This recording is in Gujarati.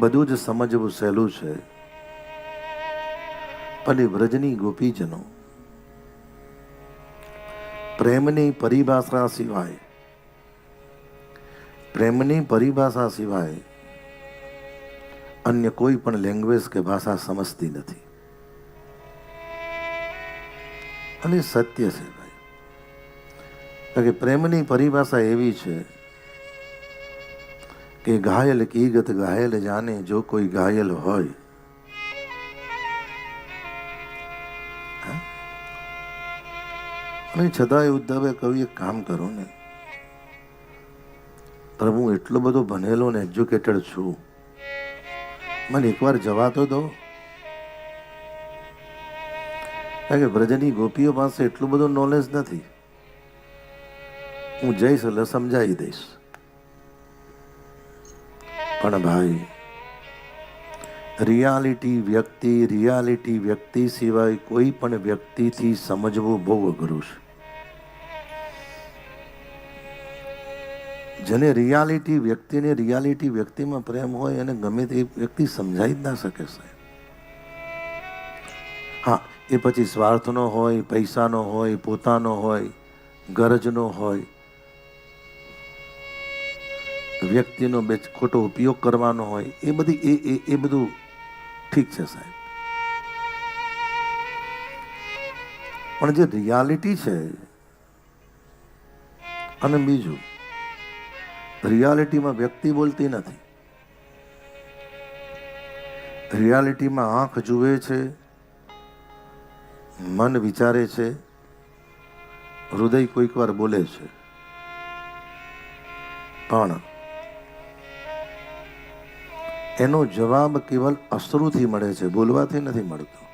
બધું જ સમજવું સહેલું છે. એ વ્રજની ગોપીજનો પ્રેમની પરિભાષા સિવાય, પ્રેમની પરિભાષા સિવાય અન્ય કોઈ પણ લેંગ્વેજ કે ભાષા સમજતી નથી. અને સત્ય છે ભાઈ. કારણ કે પ્રેમની પરિભાષા એવી છે કે ઘાયલ કી ગત ઘાયલ જાને જો કોઈ ઘાયલ હોય? અને છતાંય ઉદ્ધવે કહ્યું, એક કામ કરો ને. પ્રભુ, હું એટલો બધો ભણેલો ને એજ્યુકેટેડ છું. મને એકવાર જવા તો દો. કારણ કે બ્રજની ગોપીઓ પાસે એટલું બધું નોલેજ નથી. હું જઈશ એટલે સમજાવી દઈશ. પણ ભાઈ રિયાલિટી વ્યક્તિ રિયાલિટી વ્યક્તિ સિવાય કોઈ પણ વ્યક્તિથી સમજવું બહુ અઘરું છે. જેને રિયાલિટી વ્યક્તિને રિયાલિટી વ્યક્તિમાં પ્રેમ હોય એને ગમે તે વ્યક્તિ સમજાવી જ ના શકે સાહેબ. હા, એ પછી સ્વાર્થનો હોય, પૈસાનો હોય, પોતાનો હોય, ગરજનો હોય વ્યક્તિનો બે ખોટો ઉપયોગ કરવાનો હોય, એ બધી એ એ એ બધું ઠીક છે સાહેબ. પણ જે રિયાલિટી છે, અને બીજું, રિયાલિટીમાં વ્યક્તિ બોલતી નથી. રિયાલિટીમાં આંખ જુએ છે, મન વિચારે છે, હૃદય કોઈક વાર બોલે છે. પણ એનો જવાબ કેવલ અશ્રુથી મળે છે બોલવાથી નથી મળતો.